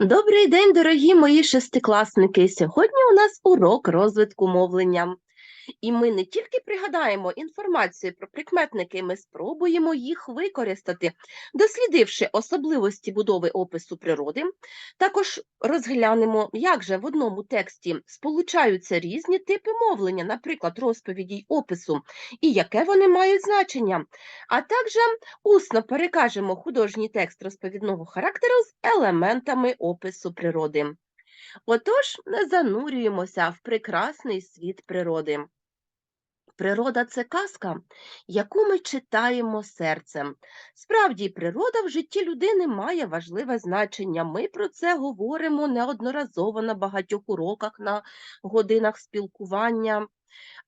Добрий день, дорогі мої шестикласники! Сьогодні у нас урок розвитку мовлення. І ми не тільки пригадаємо інформацію про прикметники, ми спробуємо їх використати, дослідивши особливості будови опису природи. Також розглянемо, як же в одному тексті сполучаються різні типи мовлення, наприклад, розповіді й опису, і яке вони мають значення. А також усно перекажемо художній текст розповідного характеру з елементами опису природи. Отож, занурюємося в прекрасний світ природи. Природа це казка, яку ми читаємо серцем. Справді, природа в житті людини має важливе значення. Ми про це говоримо неодноразово на багатьох уроках, на годинах спілкування.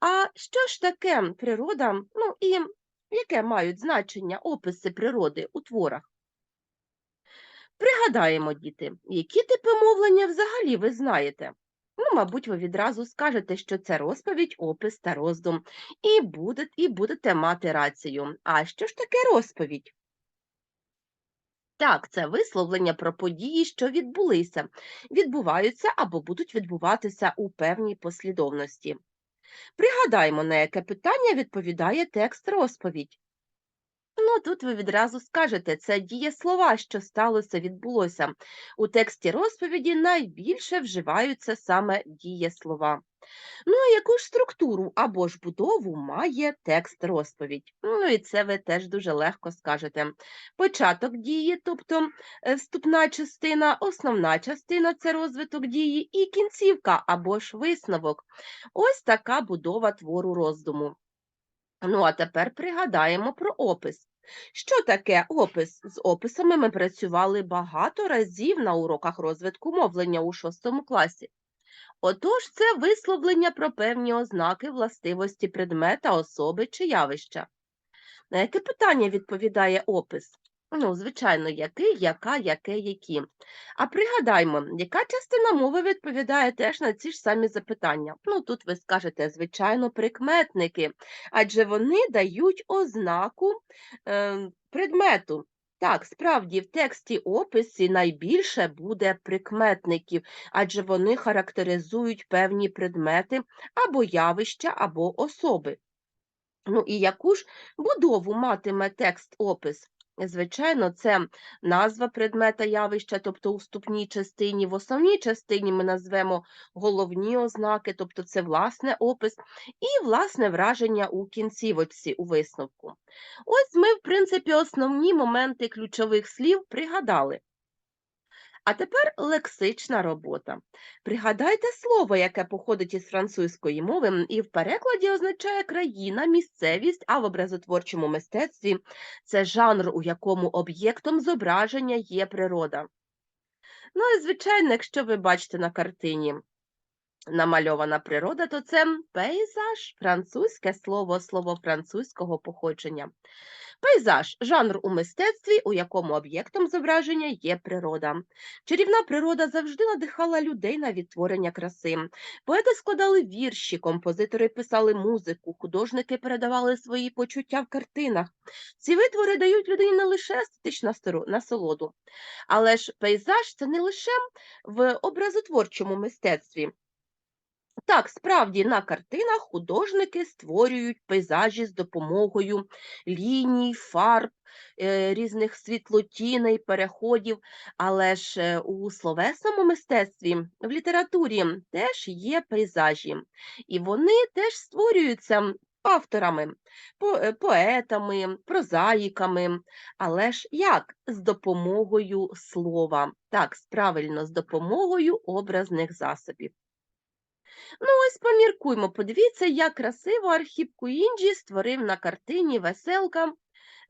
А що ж таке природа? Ну і яке мають значення описи природи у творах? Пригадаємо, діти, які типи мовлення взагалі ви знаєте? Ну, мабуть, ви відразу скажете, що це розповідь, опис та роздум, і будете, і будете мати рацію. А що ж таке розповідь? Так, це висловлення про події, що відбулися, відбуваються або будуть відбуватися у певній послідовності. Пригадаймо, на яке питання відповідає текст розповідь. Ну, тут ви відразу скажете, це дієслова, що сталося, відбулося. У тексті розповіді найбільше вживаються саме дієслова. Ну, а яку ж структуру або ж будову має текст розповідь? Ну, і це ви теж дуже легко скажете. Початок дії, тобто е, вступна частина, основна частина це розвиток дії, і кінцівка або ж висновок. Ось така будова твору роздуму. Ну, а тепер пригадаємо про опис. Що таке опис? З описами ми працювали багато разів на уроках розвитку мовлення у шостому класі. Отож, це висловлення про певні ознаки властивості предмета, особи чи явища. На яке питання відповідає опис? Ну, звичайно, який, яка, яке, які. А пригадаймо, яка частина мови відповідає теж на ці ж самі запитання. Ну, тут ви скажете, звичайно, прикметники, адже вони дають ознаку е, предмету. Так, справді, в тексті описі найбільше буде прикметників, адже вони характеризують певні предмети або явища, або особи. Ну і яку ж будову матиме текст опис? Звичайно, це назва предмета явища, тобто у вступній частині. В основній частині ми назвемо головні ознаки, тобто це власне опис, і власне враження у кінцівочці, у висновку. Ось ми, в принципі, основні моменти ключових слів пригадали. А тепер лексична робота. Пригадайте слово, яке походить із французької мови, і в перекладі означає країна, місцевість, а в образотворчому мистецтві це жанр, у якому об'єктом зображення є природа. Ну і, звичайно, якщо ви бачите на картині намальована природа, то це пейзаж, французьке слово, слово французького походження. Пейзаж жанр у мистецтві, у якому об'єктом зображення є природа. Чарівна природа завжди надихала людей на відтворення краси. Поети складали вірші, композитори писали музику, художники передавали свої почуття в картинах. Ці витвори дають людині не лише естетичну насолоду, але ж пейзаж це не лише в образотворчому мистецтві. Так, справді на картинах художники створюють пейзажі з допомогою ліній, фарб, е, різних світлотіней, переходів, але ж е, у словесному мистецтві, в літературі теж є пейзажі, і вони теж створюються авторами, е, поетами, прозаїками, але ж як? З допомогою слова, так, правильно, з допомогою образних засобів. Ну, ось поміркуймо, подивіться, як красиво Архіп Куінджі створив на картині Веселка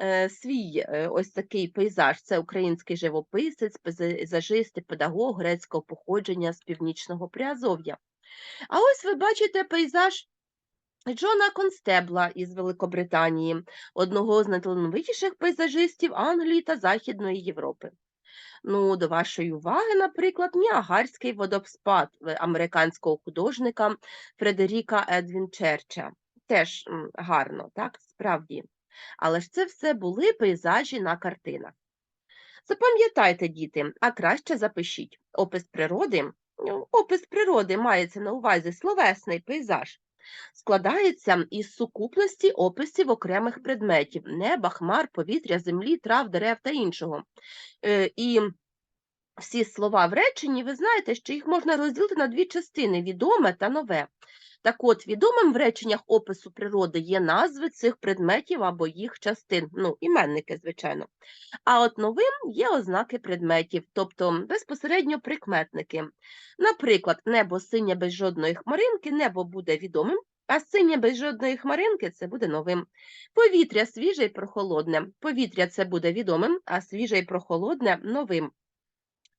е, свій е, ось такий пейзаж. Це український живописець, пейзажист і педагог грецького походження з північного Приазов'я. А ось ви бачите пейзаж Джона Констебла із Великобританії, одного з найталановитіших пейзажистів Англії та Західної Європи. Ну, до вашої уваги, наприклад, Ніагарський водоспад американського художника Фредеріка Едвін Черча. Теж гарно, так, справді. Але ж це все були пейзажі на картинах. Запам'ятайте, діти, а краще запишіть. опис природи, ну, опис природи мається на увазі словесний пейзаж, складається із сукупності описів окремих предметів неба, хмар, повітря, землі, трав, дерев та іншого. Е, І всі слова в реченні, ви знаєте, що їх можна розділити на дві частини відоме та нове. Так от, відомим в реченнях опису природи є назви цих предметів або їх частин, ну, іменники, звичайно. А от новим є ознаки предметів, тобто безпосередньо прикметники. Наприклад, небо синє без жодної хмаринки, небо буде відомим, а синє без жодної хмаринки це буде новим. Повітря свіже і прохолодне. Повітря це буде відомим, а свіже і прохолодне новим.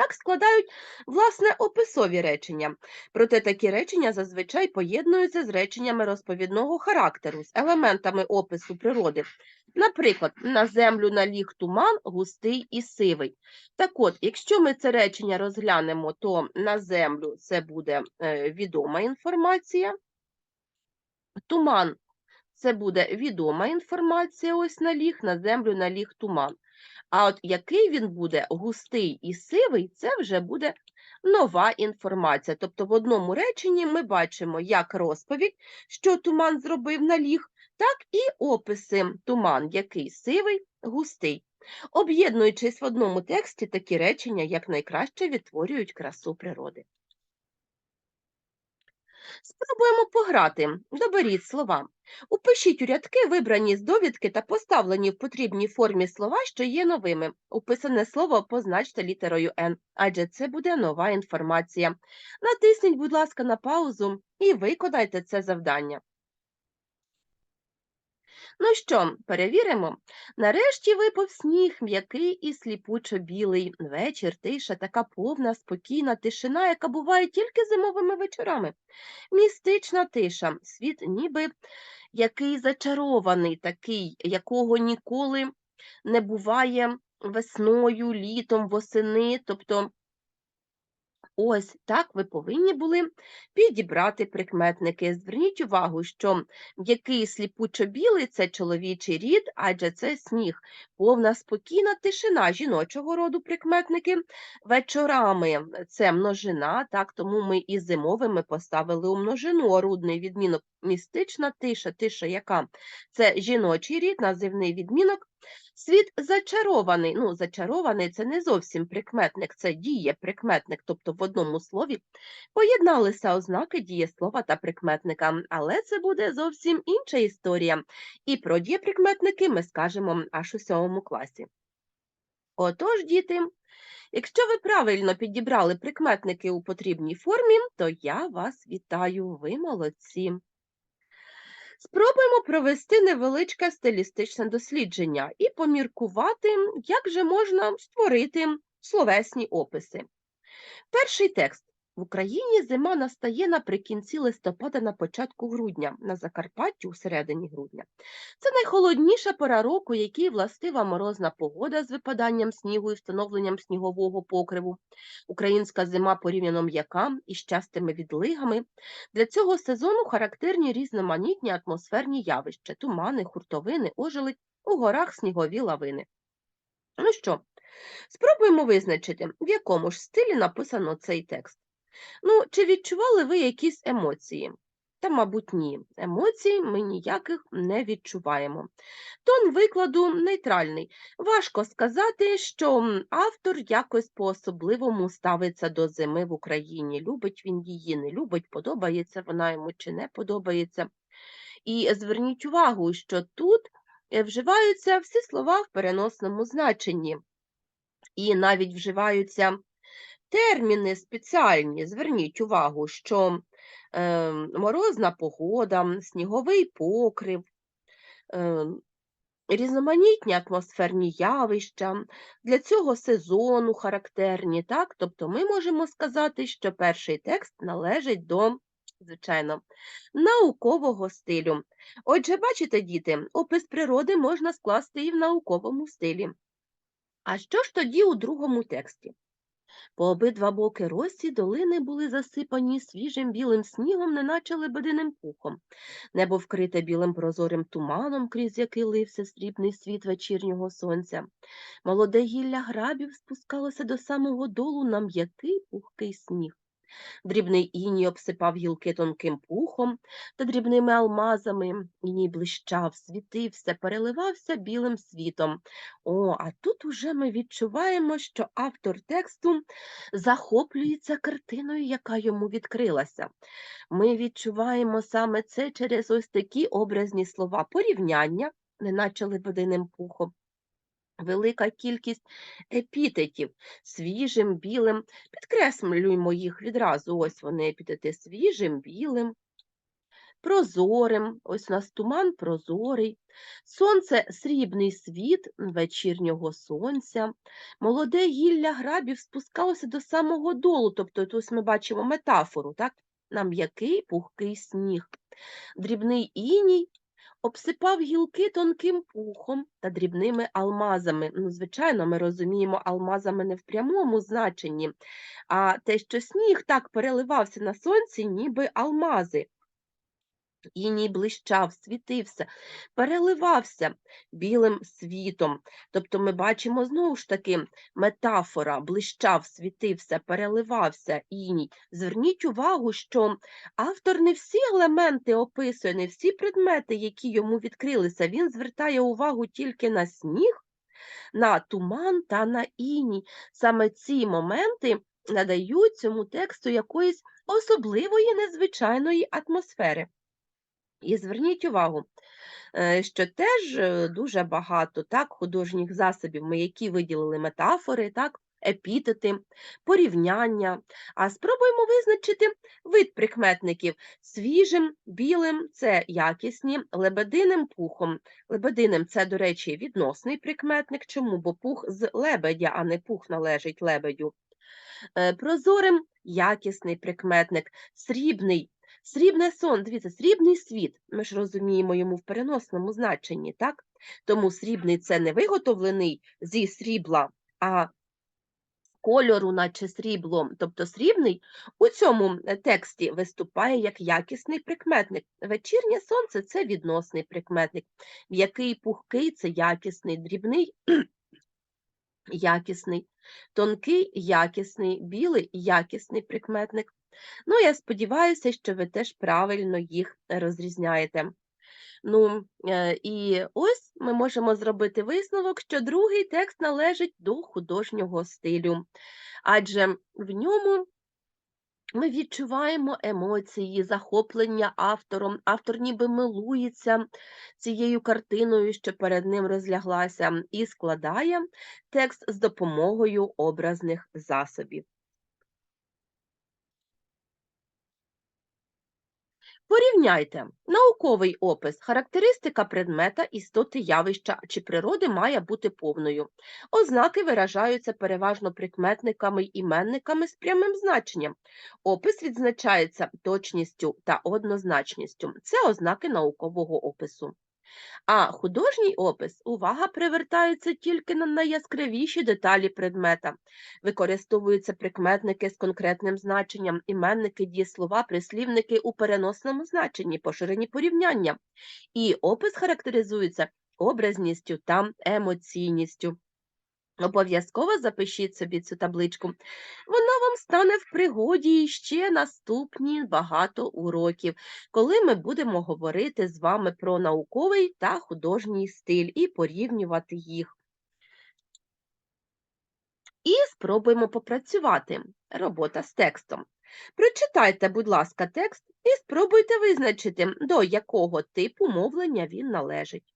Так складають, власне, описові речення. Проте такі речення зазвичай поєднуються з реченнями розповідного характеру, з елементами опису природи. Наприклад, на землю наліг туман густий і сивий. Так от, якщо ми це речення розглянемо, то на землю це буде е, відома інформація. Туман це буде відома інформація, ось наліг, на землю наліг туман. А от який він буде густий і сивий, це вже буде нова інформація. Тобто в одному реченні ми бачимо як розповідь, що туман зробив наліг, так і описи туман, який сивий, густий. Об'єднуючись в одному тексті, такі речення якнайкраще відтворюють красу природи. Спробуємо пограти. Доберіть слова. Упишіть у рядки вибрані з довідки та поставлені в потрібній формі слова, що є новими. Уписане слово позначте літерою N, адже це буде нова інформація. Натисніть, будь ласка, на паузу і виконайте це завдання. Ну що, перевіримо. Нарешті випав сніг, м'який і сліпучо білий. Вечір, тиша, така повна, спокійна тишина, яка буває тільки зимовими вечорами. Містична тиша, світ ніби який зачарований, такий, якого ніколи не буває весною, літом, восени. Тобто Ось так ви повинні були підібрати прикметники. Зверніть увагу, що м'який сліпучо-білий це чоловічий рід, адже це сніг, повна спокійна тишина жіночого роду прикметники. Вечорами це множина, так, тому ми і зимовими поставили у множину орудний відмінок містична тиша, тиша яка? Це жіночий рід, називний відмінок. Світ зачарований. Ну, зачарований це не зовсім прикметник, це діє прикметник, тобто в одному слові поєдналися ознаки дієслова та прикметника, але це буде зовсім інша історія. І про дієприкметники ми скажемо аж у сьомому класі. Отож, діти, якщо ви правильно підібрали прикметники у потрібній формі, то я вас вітаю, ви молодці. Спробуємо провести невеличке стилістичне дослідження і поміркувати, як же можна створити словесні описи. Перший текст. В Україні зима настає наприкінці листопада на початку грудня, на Закарпатті у середині грудня. Це найхолодніша пора року, якій властива морозна погода з випаданням снігу і встановленням снігового покриву. Українська зима порівняно м'яка із частими відлигами. Для цього сезону характерні різноманітні атмосферні явища, тумани, хуртовини, ожеледь, у горах снігові лавини. Ну що, спробуємо визначити, в якому ж стилі написано цей текст. Ну, чи відчували ви якісь емоції? Та, мабуть, ні. Емоцій ми ніяких не відчуваємо. Тон викладу нейтральний. Важко сказати, що автор якось по-особливому ставиться до зими в Україні. Любить він її, не любить, подобається вона йому чи не подобається. І зверніть увагу, що тут е, вживаються всі слова в переносному значенні. І навіть вживаються терміни спеціальні. Зверніть увагу, що е, морозна погода, сніговий покрив, е, різноманітні атмосферні явища, для цього сезону характерні. Так? Тобто ми можемо сказати, що перший текст належить до, звичайно, наукового стилю. Отже, бачите, діти, опис природи можна скласти і в науковому стилі. А що ж тоді у другому тексті? По обидва боки росі долини були засипані свіжим білим снігом, неначе лебединим пухом. Небо вкрите білим прозорим туманом, крізь який лився срібний світ вечірнього сонця. Молоде гілля грабів спускалося до самого долу на м'який пухкий сніг. Дрібний іній обсипав гілки тонким пухом та дрібними алмазами. Іній блищав, світився, переливався білим світом. О, а тут уже ми відчуваємо, що автор тексту захоплюється картиною, яка йому відкрилася. Ми відчуваємо саме це через ось такі образні слова порівняння, неначе лебединим пухом. Велика кількість епітетів свіжим, білим. Підкреслюємо їх відразу. Ось вони епітети свіжим, білим, прозорим. Ось у нас туман прозорий. Сонце срібний світ вечірнього сонця. Молоде гілля грабів спускалося до самого долу. Тобто тут ми бачимо метафору, так? на м'який пухкий сніг. Дрібний іній обсипав гілки тонким пухом та дрібними алмазами. Ну, звичайно, ми розуміємо алмазами не в прямому значенні, а те, що сніг так переливався на сонці, ніби алмази. Іній блищав, світився, переливався білим світом. Тобто ми бачимо знову ж таки метафора блищав, світився, переливався іній. Зверніть увагу, що автор не всі елементи описує, не всі предмети, які йому відкрилися. Він звертає увагу тільки на сніг, на туман та на іній. Саме ці моменти надають цьому тексту якоїсь особливої незвичайної атмосфери. І зверніть увагу, е, що теж е, дуже багато так, художніх засобів ми які виділили метафори, так, епітети, порівняння. А спробуємо визначити вид прикметників свіжим, білим це якісні, лебединим пухом. Лебединим це, до речі, відносний прикметник. Чому? Бо пух з лебедя, а не пух належить лебедю. Е, Прозорим якісний прикметник, срібний Срібне сон, дивіться, срібний світ. Ми ж розуміємо йому в переносному значенні, так? Тому срібний це не виготовлений зі срібла, а кольору, наче сріблом. Тобто срібний у цьому е, тексті виступає як якісний прикметник. Вечірнє сонце це відносний прикметник. М'який пухкий це якісний, дрібний. Якісний, тонкий, якісний, білий якісний прикметник. Ну, я сподіваюся, що ви теж правильно їх розрізняєте. Ну, е, і ось ми можемо зробити висновок, що другий текст належить до художнього стилю, адже в ньому ми відчуваємо емоції, захоплення автором. Автор ніби милується цією картиною, що перед ним розляглася, і складає текст з допомогою образних засобів. Порівняйте науковий опис, характеристика предмета, істоти явища чи природи має бути повною. Ознаки виражаються переважно прикметниками й іменниками з прямим значенням. Опис відзначається точністю та однозначністю. Це ознаки наукового опису. А художній опис увага привертається тільки на найяскравіші деталі предмета. Використовуються прикметники з конкретним значенням, іменники, дієслова, прислівники у переносному значенні, поширені порівняння. І опис характеризується образністю та емоційністю. Обов'язково запишіть собі цю табличку. Вона вам стане в пригоді ще наступні багато уроків, коли ми будемо говорити з вами про науковий та художній стиль і порівнювати їх. І спробуємо попрацювати. Робота з текстом. Прочитайте, будь ласка, текст і спробуйте визначити, до якого типу мовлення він належить.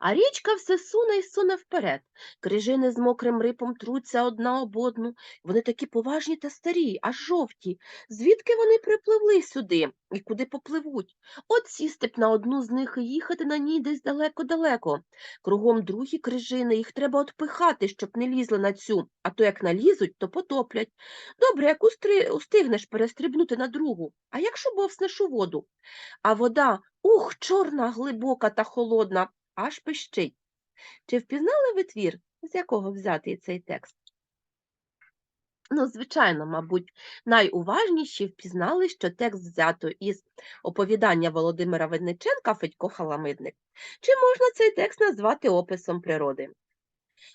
А річка все суне й суне вперед. Крижини з мокрим рипом труться одна об одну. Вони такі поважні та старі, аж жовті. Звідки вони припливли сюди і куди попливуть? От сісти б на одну з них і їхати на ній десь далеко-далеко. Кругом другі крижини, їх треба отпихати, щоб не лізли на цю, а то як налізуть, то потоплять. Добре, як устри... устигнеш перестрибнути на другу, а якщо бовснеш у воду? А вода, ух, чорна, глибока та холодна аж пищить. Чи впізнали ви твір з якого взятий цей текст? Ну, звичайно, мабуть, найуважніші впізнали, що текст взято із оповідання Володимира Винниченка Федько Халамидник. Чи можна цей текст назвати описом природи?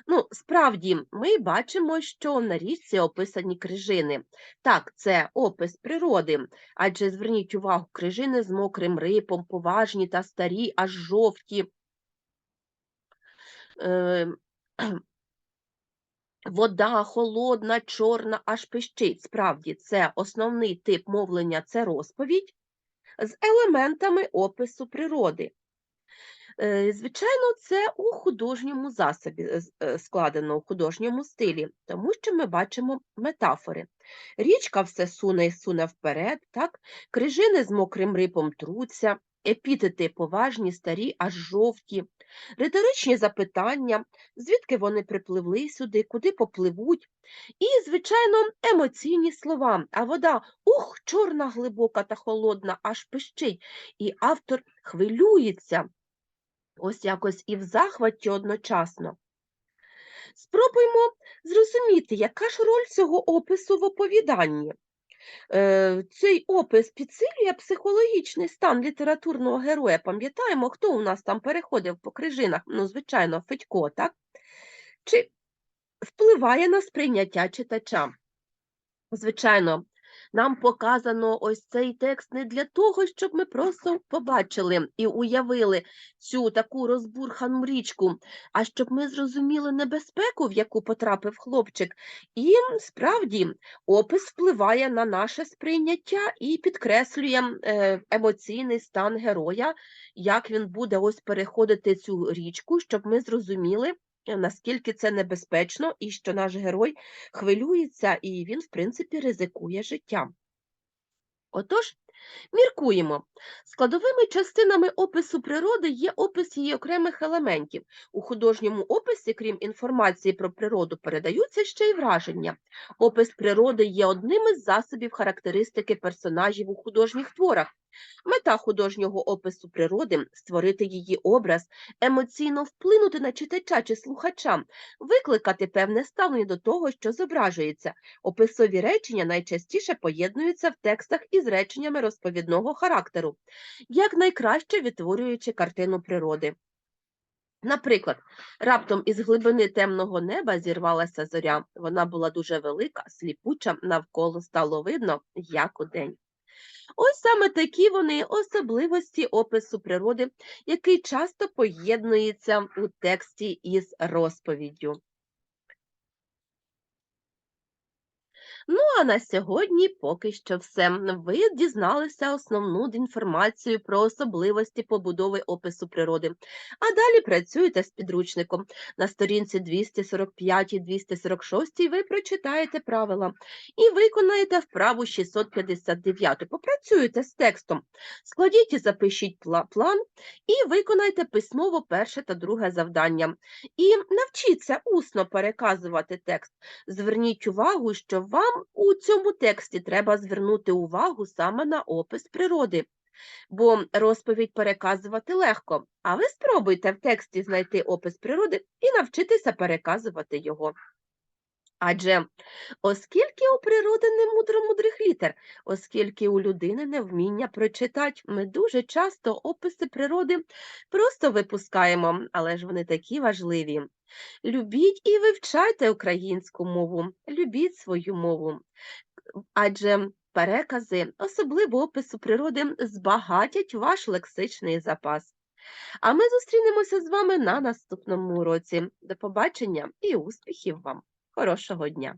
Ну, справді, ми бачимо, що на річці описані крижини. Так, це опис природи, адже зверніть увагу, крижини з мокрим рипом, поважні та старі, аж жовті. Вода холодна, чорна, аж пищить. Справді, це основний тип мовлення, це розповідь з елементами опису природи. Е, Звичайно, це у художньому засобі е, е, складено у художньому стилі, тому що ми бачимо метафори. Річка все суне і суне вперед, так? крижини з мокрим рипом труться, епітети поважні, старі, аж жовті, риторичні запитання, звідки вони припливли сюди, куди попливуть. І, звичайно, емоційні слова. А вода ух, чорна, глибока та холодна, аж пищить. І автор хвилюється ось якось і в захваті одночасно. Спробуймо зрозуміти, яка ж роль цього опису в оповіданні. Е, Цей опис підсилює психологічний стан літературного героя. Пам'ятаємо, хто у нас там переходив по крижинах? Ну, звичайно, Федько, так? Чи впливає на сприйняття читача? Звичайно, нам показано ось цей текст не для того, щоб ми просто побачили і уявили цю таку розбурхану річку, а щоб ми зрозуміли небезпеку, в яку потрапив хлопчик. І справді опис впливає на наше сприйняття і підкреслює е, емоційний стан героя, як він буде ось переходити цю річку, щоб ми зрозуміли. Наскільки це небезпечно, і що наш герой хвилюється, і він, в принципі, ризикує життям. Отож, міркуємо. Складовими частинами опису природи є опис її окремих елементів. У художньому описі, крім інформації про природу, передаються ще й враження. Опис природи є одним із засобів характеристики персонажів у художніх творах. Мета художнього опису природи створити її образ, емоційно вплинути на читача чи слухача, викликати певне ставлення до того, що зображується. Описові речення найчастіше поєднуються в текстах із реченнями розповідного характеру, якнайкраще відтворюючи картину природи. Наприклад, раптом із глибини темного неба зірвалася зоря. Вона була дуже велика, сліпуча, навколо стало видно, як удень. Ось саме такі вони особливості опису природи, який часто поєднується у тексті із розповіддю. Ну, а на сьогодні поки що все. Ви дізналися основну інформацію про особливості побудови опису природи. А далі працюєте з підручником. На сторінці 245 і 246 ви прочитаєте правила і виконаєте вправу 659. Попрацюєте з текстом. Складіть і запишіть план і виконайте письмово перше та друге завдання. І навчіться усно переказувати текст. Зверніть увагу, що вам у цьому тексті треба звернути увагу саме на опис природи, бо розповідь переказувати легко, а ви спробуйте в тексті знайти опис природи і навчитися переказувати його. Адже оскільки у природи не мудро мудрих літер, оскільки у людини не вміння прочитати, ми дуже часто описи природи просто випускаємо, але ж вони такі важливі. Любіть і вивчайте українську мову, любіть свою мову, адже перекази, особливо опису природи, збагатять ваш лексичний запас. А ми зустрінемося з вами на наступному уроці. До побачення і успіхів вам! Хорошого дня!